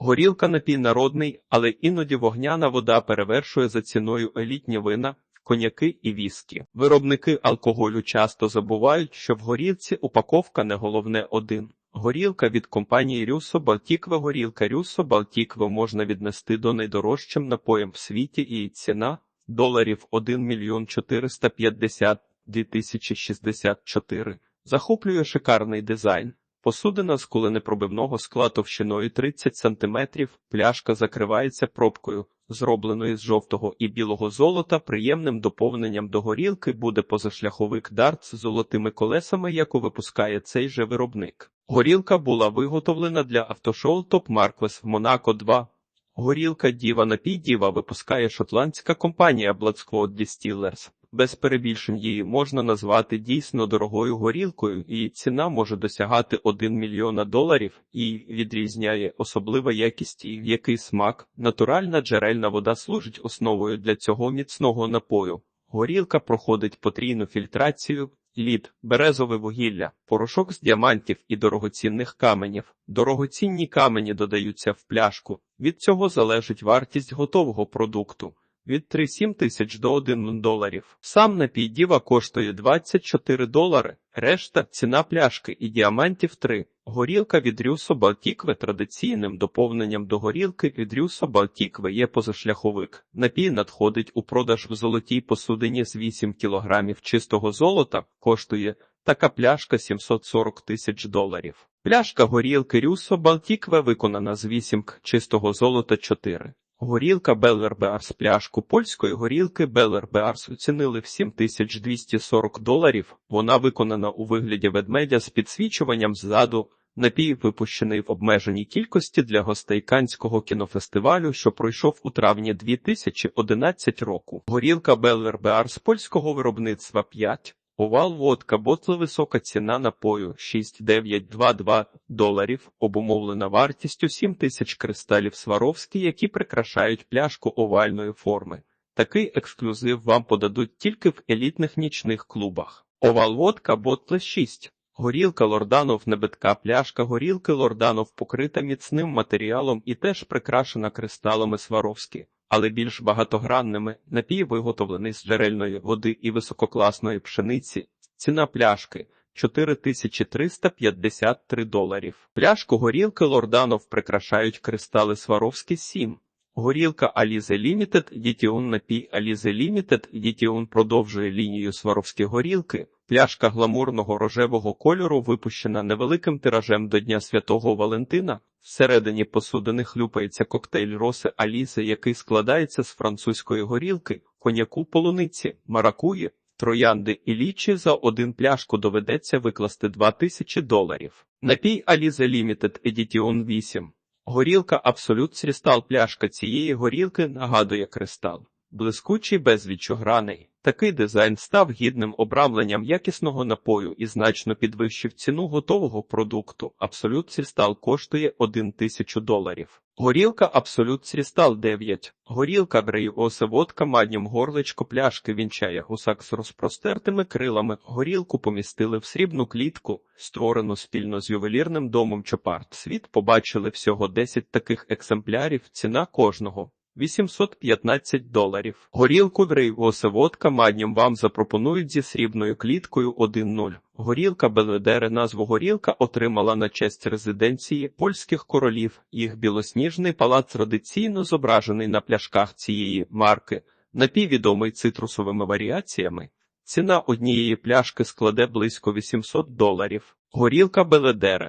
Горілка напій народний, але іноді вогняна вода перевершує за ціною елітні вина, коньяки і віскі. Виробники алкоголю часто забувають, що в горілці упаковка не головне один. Горілка від компанії Рюсо Балтікве Горілка Рюсо Балтікве можна віднести до найдорожчим напоям в світі і ціна доларів 1 мільйон 450 2064. Захоплює шикарний дизайн. Посудина з куленепробивного скла товщиною 30 см, пляшка закривається пробкою, зробленою з жовтого і білого золота. Приємним доповненням до горілки буде позашляховик дарт з золотими колесами, яку випускає цей же виробник. Горілка була виготовлена для автошоу Топ Марквес в Монако 2. Горілка Діва напій Діва випускає шотландська компанія Squad Distillers. Без перебільшень її можна назвати дійсно дорогою горілкою, і ціна може досягати 1 мільйона доларів і відрізняє особлива якість і який смак. Натуральна джерельна вода служить основою для цього міцного напою. Горілка проходить потрійну фільтрацію, лід, березове вугілля, порошок з діамантів і дорогоцінних каменів. Дорогоцінні камені додаються в пляшку. Від цього залежить вартість готового продукту. Від 3-7 тисяч до 1 доларів. Сам напій діва коштує 24 долари, решта ціна пляшки і діамантів 3. Горілка від Рюсо Балтікве традиційним доповненням до горілки від Рюсо Балтікве є позашляховик. Напій надходить у продаж в золотій посудині з 8 кілограмів чистого золота, коштує така пляшка 740 тисяч доларів. Пляшка горілки Рюсо Балтікве виконана з 8 чистого золота 4. Горілка Беллер Беарс пляшку польської горілки Беллер Беарс оцінили в 7240 доларів. Вона виконана у вигляді ведмедя з підсвічуванням ззаду. Напій випущений в обмеженій кількості для гостей Канського кінофестивалю, що пройшов у травні 2011 року. Горілка Беллер Беарс польського виробництва 5. Овал водка, ботли висока ціна напою 6,922 доларів, обумовлена вартістю 7 тисяч кристалів Сваровські, які прикрашають пляшку овальної форми. Такий ексклюзив вам подадуть тільки в елітних нічних клубах. Овал водка, ботле 6. Горілка Лорданов небитка пляшка горілки Лорданов покрита міцним матеріалом і теж прикрашена кристалами Сваровські але більш багатогранними. Напій виготовлений з джерельної води і висококласної пшениці. Ціна пляшки 4353 доларів. Пляшку горілки Лорданов прикрашають кристали Сваровські 7. Горілка Alize Limited Дітіон напій Alize Limited Дітіон продовжує лінію Сваровські горілки. Пляшка гламурного рожевого кольору випущена невеликим тиражем до Дня Святого Валентина. Всередині посудини хлюпається коктейль роси Алізи, який складається з французької горілки, коньяку полуниці, маракуї, троянди і лічі за один пляшку доведеться викласти 2000 доларів. Напій Алізе Limited Edition 8. Горілка Абсолют Срістал пляшка цієї горілки нагадує кристал. Блискучий безвідчограний. Такий дизайн став гідним обрамленням якісного напою і значно підвищив ціну готового продукту. Абсолют Срістал коштує 1 тисячу доларів. Горілка Абсолют Срістал 9. Горілка Брейосе водка маднім горличко пляшки вінчає гусак з розпростертими крилами. Горілку помістили в срібну клітку, створену спільно з ювелірним домом Чопарт. Світ побачили всього 10 таких екземплярів. Ціна кожного. 815 доларів. Горілку Дрейвосе водка маднім вам запропонують зі срібною кліткою 1.0. Горілка Беледере назву горілка отримала на честь резиденції польських королів. Їх білосніжний палац традиційно зображений на пляшках цієї марки, напіввідомий цитрусовими варіаціями. Ціна однієї пляшки складе близько 800 доларів. Горілка Беледере